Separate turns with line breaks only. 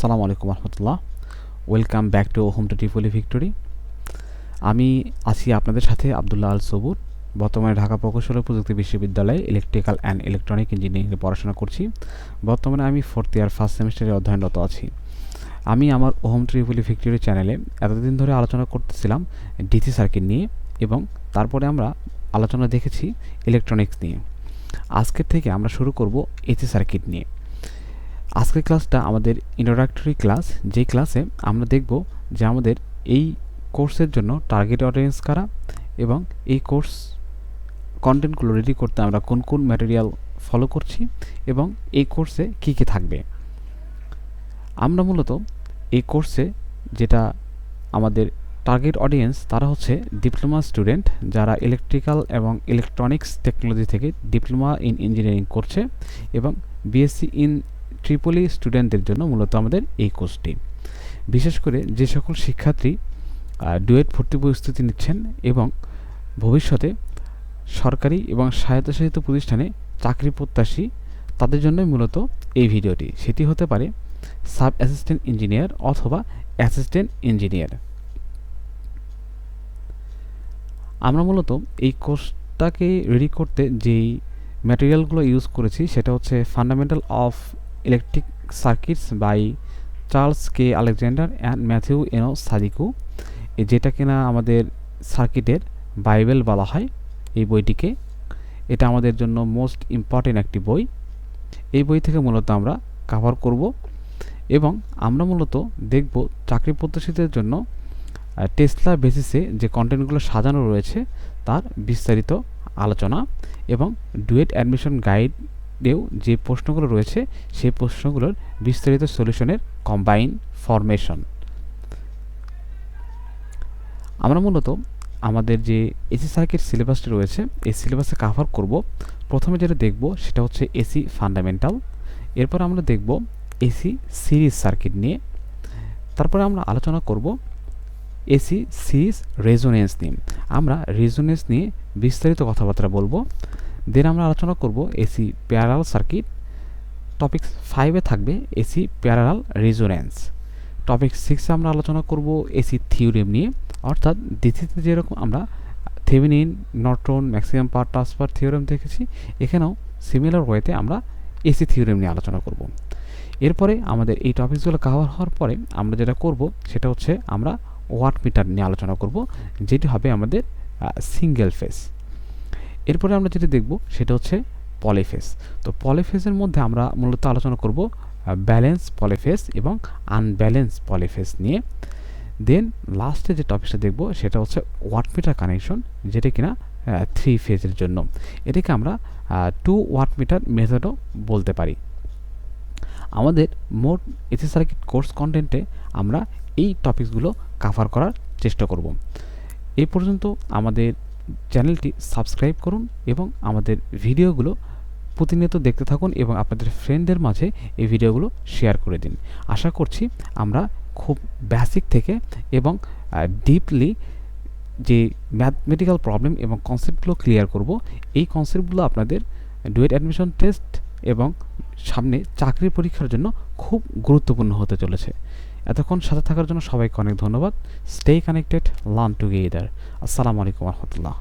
আসসালামু আলাইকুম রহমতুল্লাহ। Welcome back to home to টিপলি victory আমি আছি আপনাদের সাথে আবদুল্লাহ আল সবুর। বর্তমানে ঢাকা প্রকৌশল প্রযুক্তি বিশ্ববিদ্যালয়ে ইলেকট্রিক্যাল অ্যান্ড ইলেকট্রনিক ইঞ্জিনিয়ারিংয়ে পড়াশোনা করছি। বর্তমানে আমি ফোর্থ ইয়ার ফার্স্ট সেমিস্টারে অধ্যয়নরত আছি। আমি আমার হোম ট্রিপলি ভিক্টোরি চ্যানেলে এতদিন ধরে আলোচনা করতেছিলাম ডিসি সার্কিট নিয়ে এবং তারপরে আমরা আলোচনা দেখেছি ইলেকট্রনিক্স নিয়ে। আজকের থেকে আমরা শুরু করব এসি সার্কিট নিয়ে। আজকের ক্লাসটা আমাদের ইন্ট্রোডাক্টরি ক্লাস যেই ক্লাসে আমরা দেখব যে আমাদের এই কোর্সের জন্য টার্গেট অডিয়েন্স কারা এবং এই কোর্স কন্টেন্টগুলো রেডি করতে আমরা কোন কোন ম্যাটেরিয়াল ফলো করছি এবং এই কোর্সে কী কী থাকবে। আমরা মূলত এই কোর্সে যেটা আমাদের টার্গেট অডিয়েন্স তারা হচ্ছে ডিপ্লোমা স্টুডেন্ট যারা ইলেকট্রিক্যাল এবং ইলেকট্রনিক্স টেকনোলজি থেকে ডিপ্লোমা ইন ইঞ্জিনিয়ারিং করছে এবং বিএসসি ইন ট্রিপলি স্টুডেন্টদের জন্য মূলত আমাদের এই কোর্সটি বিশেষ করে যে সকল শিক্ষার্থী ডুয়েট ভর্তি প্রস্তুতি নিচ্ছেন এবং ভবিষ্যতে সরকারি এবং স্বায়ত্তশাসিত প্রতিষ্ঠানে চাকরি প্রত্যাশী, তাদের জন্যই মূলত এই ভিডিওটি। সেটি হতে পারে সাব অ্যাসিস্ট্যান্ট ইঞ্জিনিয়ার অথবা অ্যাসিস্ট্যান্ট ইঞ্জিনিয়ার। আমরা মূলত এই কোর্সটাকে রেডি করতে যেই ম্যাটেরিয়ালগুলো ইউজ করেছি, সেটা হচ্ছে fundamental of electric circuits by Charles K Alexander and Matthew N O Sadiku যেটা কিনা আমাদের সার্কিটের বাইবেল বলা হয় এই বইটিকে। এটা আমাদের জন্য মোস্ট ইম্পর্টেন্ট একটি বই। এই বই থেকে মূলত আমরা কাভার করব এবং আমরা মূলত দেখব চাকরি প্রত্যাশীদের জন্য টেসলা বেসিসে যে কন্টেন্টগুলো সাজানো রয়েছে তার বিস্তারিত আলোচনা এবং ডুয়েট অ্যাডমিশন গাইডেও যে প্রশ্নগুলো রয়েছে সেই প্রশ্নগুলোর বিস্তারিত সলিউশনের কম্বাইন ফরমেশন আমরা মূলত আমাদের যে এসি সার্কিট সিলেবাসটি রয়েছে, এই সিলেবাসে কাভার করব। প্রথমে যেটা দেখব সেটা হচ্ছে এসি ফান্ডামেন্টাল এরপর আমরা দেখব এসি সিরিজ সার্কিট নিয়ে, তারপরে আমরা আলোচনা করব এসি সিরিজ রেজোনেন্স নিয়ে। আমরা রেজোনেন্স নিয়ে বিস্তারিত কথাবার্তা বলব। দেন আমরা আলোচনা করব এসি প্যারাল সার্কিট টপিক ফাইভে থাকবে এসি প্যারাল রেজোনেন্স টপিক সিক্সে আমরা আলোচনা করব এসি থিওরিম নিয়ে। অর্থাৎ ডিসিতে যেরকম আমরা Thevenin Norton maximum power transfer theorem দেখেছি। এখানেও সিমিলার ওয়েতে আমরা এসি থিওরেম নিয়ে আলোচনা করব। এরপরে আমাদের এই টপিকসগুলো কাভার হওয়ার পরে আমরা যেটা করব, সেটা হচ্ছে আমরা ওয়াট মিটার নিয়ে আলোচনা করব, যেটি হবে আমাদের সিঙ্গেল ফেস এরপরে আমরা যেটা দেখব সেটা হচ্ছে পলিফেস। তো পলিফেসের মধ্যে আমরা মূলত আলোচনা করব ব্যালেন্স পলিফেস এবং আনব্যালেন্স পলিফেস নিয়ে। দেন লাস্টে যে টপিকটা দেখব সেটা হচ্ছে ওয়াটমিটার কানেকশন, যেটা কিনা থ্রি ফেজের জন্য। এটাকে আমরা টু ওয়াটমিটার মেথডও বলতে পারি। আমাদের মোট এসি সার্কিট কোর্স কন্টেন্টে আমরা এই টপিকসগুলো কাভার করার চেষ্টা করব। এ পর্যন্ত আমাদের চ্যানেলটি সাবস্ক্রাইব করুন এবং আমাদের ভিডিওগুলো প্রতিনিয়ত দেখতে থাকুন এবং আপনাদের ফ্রেন্ডদের মাঝে এই ভিডিওগুলো শেয়ার করে দিন। আশা করছি আমরা খুব বেসিক থেকে এবং ডিপলি যে ম্যাথমেটিক্যাল প্রবলেম এবং কনসেপ্টগুলো ক্লিয়ার করব, এই কনসেপ্টগুলো আপনাদের ডুয়েট অ্যাডমিশন টেস্ট এবং সামনে চাকরির পরীক্ষার জন্য খুব গুরুত্বপূর্ণ হতে চলেছে। এতক্ষণ সাথে থাকার জন্য সবাইকে অনেক ধন্যবাদ। স্টে কানেক্টেড লার্ন টুগেদার আসসালামু আলাইকুম রহমতুল্লাহ।